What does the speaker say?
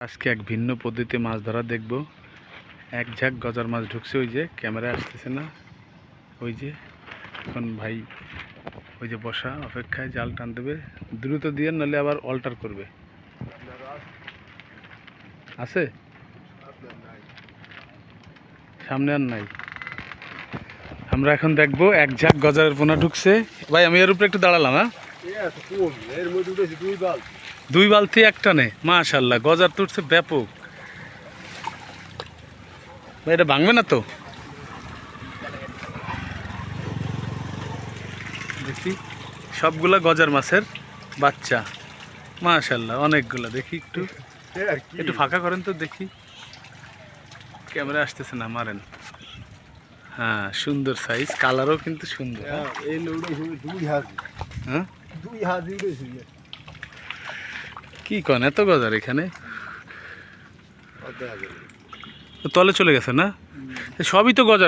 আজকে এক ভিন্ন পদ্ধতিতে মাছ ধরা দেখব। এক ঝাঁক গজার মাছ ঢুকছে, ওই যে ক্যামেরা আসতেছে না। ওই যে, এখন ভাই ওই যে বসা অপেক্ষায় জাল টান দেবে। দ্রুত দিয়ে নাহলে আবার অল্টার করবে। আছে? সামনে আর নাই। আমরা এখন দেখব এক ঝাঁক গজারের পোনা ঢুকছে। ভাই, আমি এর উপরে একটু দাঁড়ালাম হ্যাঁ? দুই বাল দুই বালতি একটা নে মাশাল্লাহ গজার তো উঠছে ব্যাপক। এটা ভাঙবে না তো? দেখি সবগুলা গজার মাছের বাচ্চা। মাশাল্লাহ অনেকগুলা দেখি একটু। একটু ফাঁকা করেন তো দেখি। ক্যামেরা আসতেছে না মারেন। হ্যাঁ সুন্দর সাইজ কালারও কিন্তু সুন্দর। হ্যাঁ, কি কন? এত গজার এখানে? তলে চলে গেছে না? সবই তো গজার